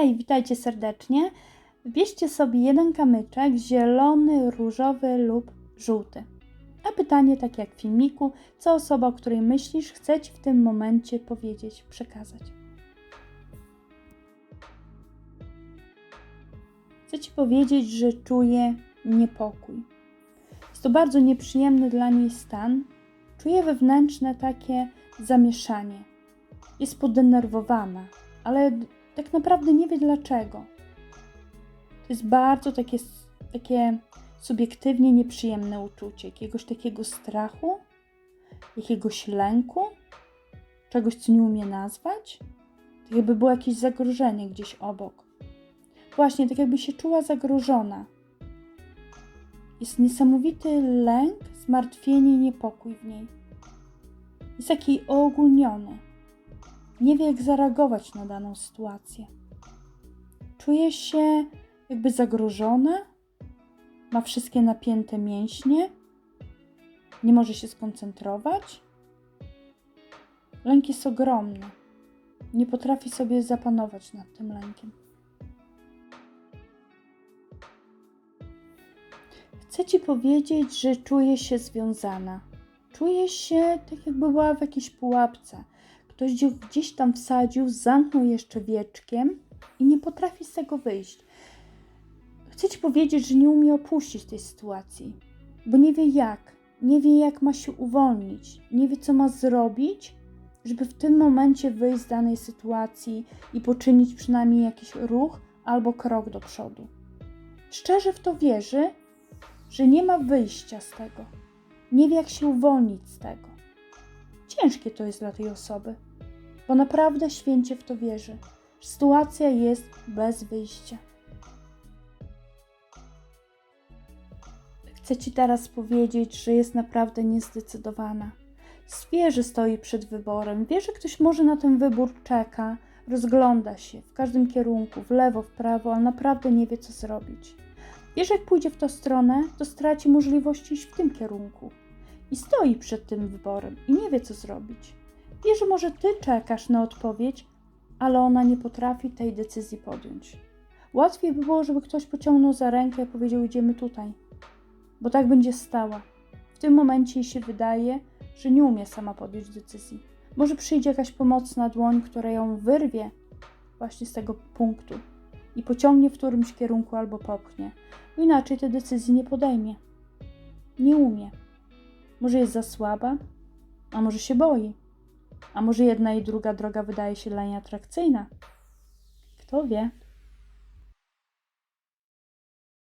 Hej, witajcie serdecznie. Wybierzcie sobie jeden kamyczek, zielony, różowy lub żółty. A pytanie, tak jak w filmiku, co osoba, o której myślisz, chce Ci w tym momencie powiedzieć, przekazać. Chcę Ci powiedzieć, że czuje niepokój. Jest to bardzo nieprzyjemny dla niej stan. Czuje wewnętrzne takie zamieszanie. Jest podenerwowana, ale tak naprawdę nie wie dlaczego. To jest bardzo takie, takie subiektywnie nieprzyjemne uczucie, jakiegoś takiego strachu, jakiegoś lęku, czegoś, co nie umie nazwać. Tak jakby było jakieś zagrożenie gdzieś obok. Właśnie, tak jakby się czuła zagrożona. Jest niesamowity lęk, zmartwienie i niepokój w niej. Jest taki ogólniony. Nie wie, jak zareagować na daną sytuację. Czuje się jakby zagrożona, ma wszystkie napięte mięśnie, nie może się skoncentrować. Lęk jest ogromny. Nie potrafi sobie zapanować nad tym lękiem. Chcę ci powiedzieć, że czuję się związana. Czuję się tak, jakby była w jakiejś pułapce. Ktoś gdzieś tam wsadził, zamknął jeszcze wieczkiem i nie potrafi z tego wyjść. Chcę ci powiedzieć, że nie umie opuścić tej sytuacji, bo nie wie jak, nie wie jak ma się uwolnić, nie wie co ma zrobić, żeby w tym momencie wyjść z danej sytuacji i poczynić przynajmniej jakiś ruch albo krok do przodu. Szczerze w to wierzy, że nie ma wyjścia z tego. Nie wie, jak się uwolnić z tego. Ciężkie to jest dla tej osoby, bo naprawdę święcie w to wierzy. Sytuacja jest bez wyjścia. Chcę Ci teraz powiedzieć, że jest naprawdę niezdecydowana. Wie, stoi przed wyborem, wie, że ktoś może na ten wybór czeka, rozgląda się w każdym kierunku, w lewo, w prawo, ale naprawdę nie wie, co zrobić. Wie, że jak pójdzie w tę stronę, to straci możliwość iść w tym kierunku. I stoi przed tym wyborem i nie wie, co zrobić. Wie, że może ty czekasz na odpowiedź, ale ona nie potrafi tej decyzji podjąć. Łatwiej by było, żeby ktoś pociągnął za rękę i powiedział: Idziemy tutaj, bo tak będzie stała. W tym momencie jej się wydaje, że nie umie sama podjąć decyzji. Może przyjdzie jakaś pomocna dłoń, która ją wyrwie właśnie z tego punktu i pociągnie w którymś kierunku albo popchnie. Inaczej tej decyzji nie podejmie. Nie umie. Może jest za słaba, a może się boi, a może jedna i druga droga wydaje się dla niej atrakcyjna. Kto wie?